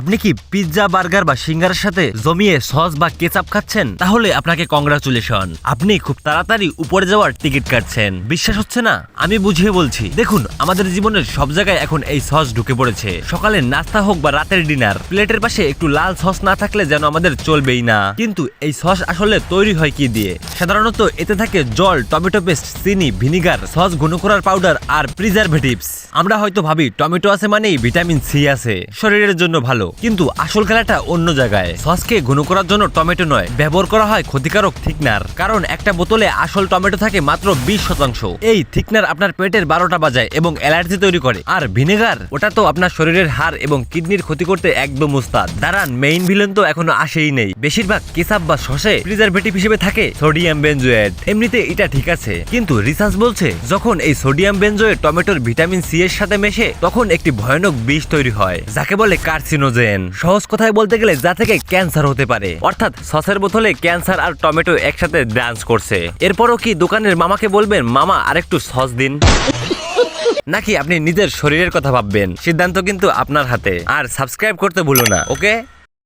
আপনি কি pizza, burger বা সিঙ্গারের সাথে জমিয়ে সস বা কেচাপ খাচ্ছেন? তাহলে আপনাকে কংগ্রাচুলেশন আপনি খুব তাড়াতাড়ি উপরে যাওয়ার টিকিট কাটছেন। বিশ্বাস হচ্ছে না? আমি বুঝিয়ে বলছি। দেখুন, আমাদের জীবনের সব জায়গায় এখন এই সস ঢুকে পড়েছে। সকালে নাস্তা হোক বা রাতের ডিনার, প্লেটের পাশে একটু লাল সস না থাকলে যেন আমাদের চলবেই না। কিন্তু এই সস আসলে তৈরি হয় কি দিয়ে? সাধারণত এতে থাকে জল, টমেটো পেস্ট, চিনি, ভিনিগার, সস ঘন করার পাউডার আর প্রিজারভেটিভস আমরা হয়তো ভাবি টমেটো আছে মানেই ভিটামিন সি আছে। শরীরের জন্য ভালো। কিন্তু আসল খেলাটা অন্য জায়গায়। সসকে ঘন করার জন্য টমেটো নয়, ব্যবহার করা হয় ক্ষতিকারক থিকনার। কারণ একটা বোতলে আসল টমেটো থাকে মাত্র বিশ শতাংশ। এই থিকনার আপনার পেটের বারোটা বাজায় এবং অ্যালার্জি তৈরি করে। আর ভিনেগার, ওটা তো আপনার শরীরের হাড় এবং কিডনির ক্ষতি করতে একদম উস্তাদ। দাঁড়ান মেইন ভিলেন তো এখনও আসেই নেই। বেশিরভাগ কেসাব বা শসে প্রিজারভেটিভ হিসেবে থাকে সোডিয়াম বেনজোয়েট এমনিতে এটা ঠিক আছে। কিন্তু রিসার্চ বলছে, যখন এই সোডিয়াম বেনজোয়েট টমেটোর ভিটামিন সি এর সাথে মেশে, তখন একটি ভয়ানক বিষ তৈরি হয়, যাকে বলে কার্সিনোজেন সহজ কথায় বলতে গেলে যা থেকে ক্যান্সার হতে পারে। অর্থাৎ সসের বোতলে ক্যান্সার আর টমেটো একসাথে ডান্স করছে। এরপরও কি দোকানের মামাকে বলবেন, মামা, আরেকটু সস দিন নাকি আপনি নিজের শরীরের কথা ভাববেন? সিদ্ধান্ত কিন্তু আপনার হাতে। আর সাবস্ক্রাইব করতে ভুলো না, ওকে?